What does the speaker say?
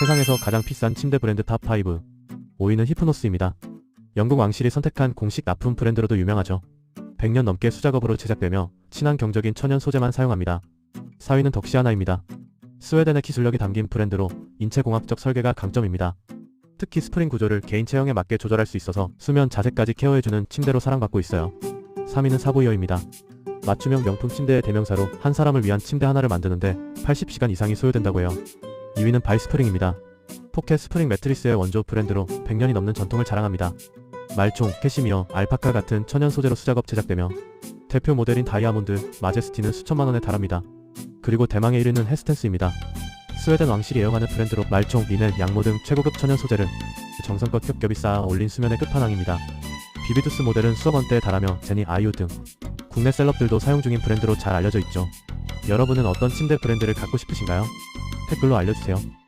세상에서 가장 비싼 침대 브랜드 탑5 5위는 히프노스입니다. 영국 왕실이 선택한 공식 납품 브랜드로도 유명하죠. 100년 넘게 수작업으로 제작되며 친환 경적인 천연 소재만 사용합니다. 4위는 덕시아나입니다. 스웨덴의 기술력이 담긴 브랜드로 인체공학적 설계가 강점입니다. 특히 스프링 구조를 개인 체형에 맞게 조절할 수 있어서 수면 자세까지 케어해주는 침대로 사랑받고 있어요. 3위는 사보이어입니다. 맞춤형 명품 침대의 대명사로 한 사람을 위한 침대 하나를 만드는데 80시간 이상이 소요된다고 해요. 2위는 바이스프링입니다. 포켓 스프링 매트리스의 원조 브랜드로 100년이 넘는 전통을 자랑합니다. 말총, 캐시미어, 알파카 같은 천연 소재로 수작업 제작되며 대표 모델인 다이아몬드, 마제스티는 수천만 원에 달합니다. 그리고 대망의 1위는 헤스텐스입니다. 스웨덴 왕실이 애용하는 브랜드로 말총, 리넨, 양모 등 최고급 천연 소재를 정성껏 겹겹이 쌓아 올린 수면의 끝판왕입니다. 비비두스 모델은 수억 원대에 달하며 제니 아이유 등 국내 셀럽들도 사용 중인 브랜드로 잘 알려져 있죠. 여러분은 어떤 침대 브랜드를 갖고 싶으신가요? 댓글로 알려주세요.